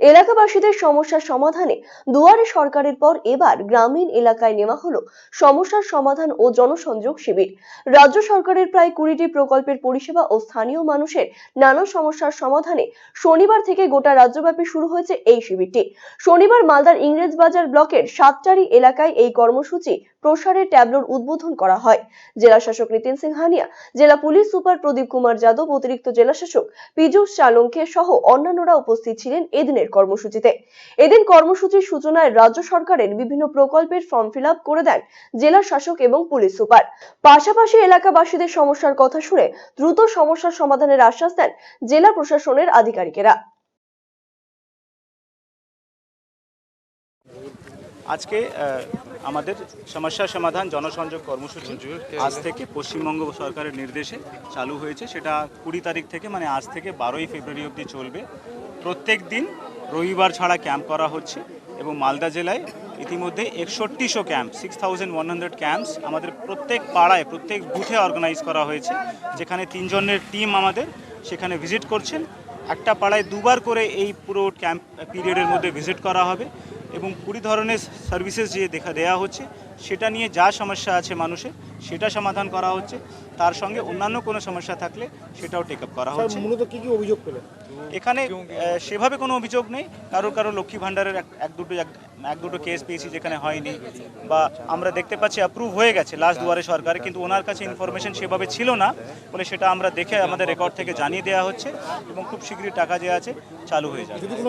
এলাকাবাসীদের সমস্যার সমাধানে দুয়ারে সরকারের পর এবার গ্রামীণ এলাকায় নেওয়া হলো সমস্যার সমাধান ও জনসংযোগ শিবির। রাজ্য সরকারের প্রায় কুড়িটি প্রকল্পের পরিষেবা ও স্থানীয় মানুষের নানা সমস্যার সমাধানে শনিবার থেকে গোটা রাজ্যব্যাপী শুরু হয়েছে এই শিবিরটি। শনিবার মালদার ইংরেজ বাজার ব্লকের সাতটারি এলাকায় এই কর্মসূচি প্রসারের ট্যাবলোর উদ্বোধন করা হয়। জেলা শাসক নীতিন সিংহানিয়া, জেলা পুলিশ সুপার প্রদীপ কুমার যাদব, অতিরিক্ত জেলা শাসক পীযূষ চালঙ্কে সহ অন্যান্যরা উপস্থিত ছিলেন এদিনের কর্মসূচিতে। এদিন কর্মসূচির সূচনায় রাজ্য সরকারের বিভিন্ন প্রকল্পের ফর্ম ফিল করে দেন জেলা শাসক এবং পুলিশ সুপার। পাশাপাশি এলাকাবাসীদের সমস্যার কথা শুনে দ্রুত সমস্যার সমাধানের আশ্বাস দেন জেলা প্রশাসনের আধিকারিকেরা। আজকে আমাদের সমস্যা সমাধান জনসংযোগ কর্মসূচি আজ থেকে পশ্চিমবঙ্গ সরকারের নির্দেশে চালু হয়েছে। সেটা কুড়ি তারিখ থেকে মানে আজ থেকে বারোই ফেব্রুয়ারি অবধি চলবে। প্রত্যেক দিন রবিবার ছাড়া ক্যাম্প করা হচ্ছে এবং মালদা জেলায় ইতিমধ্যে একষট্টিশো camp six thousand one hundred camps আমাদের প্রত্যেক পাড়ায়, প্রত্যেক বুথে অর্গানাইজ করা হয়েছে। যেখানে তিনজনের টিম আমাদের সেখানে ভিজিট করছেন। একটা পাড়ায় দুবার করে এই পুরো ক্যাম্প পিরিয়ডের মধ্যে ভিজিট করা হবে এবং কুড়ি ধরনের সার্ভিসেস যে দেখা দেওয়া হচ্ছে, সেটা নিয়ে যা সমস্যা আছে মানুষের সেটা সমাধান করা হচ্ছে। তার সঙ্গে অন্যান্য কোনো সমস্যা থাকলে সেটাও টেক আপ করা হচ্ছে। মূলত কি কি অভিযোগ পেলেন? এখানে সেভাবে কোনো অভিযোগ নেই। কারও কারও লক্ষ্মী ভাণ্ডারের এক- দুটো এক- দুটো কেস পেয়েছি যেখানে হয়নি বা আমরা দেখতে পাচ্ছি অ্যাপ্রুভ হয়ে গেছে লাস্ট দুয়ারে সরকারে কিন্তু ওনার কাছে ইনফরমেশন সেভাবে ছিল না। বলে সেটা আমরা দেখে আমাদের রেকর্ড থেকে জানিয়ে দেওয়া হচ্ছে এবং খুব শীঘ্রই টাকা যে আছে চালু হয়ে যাবে।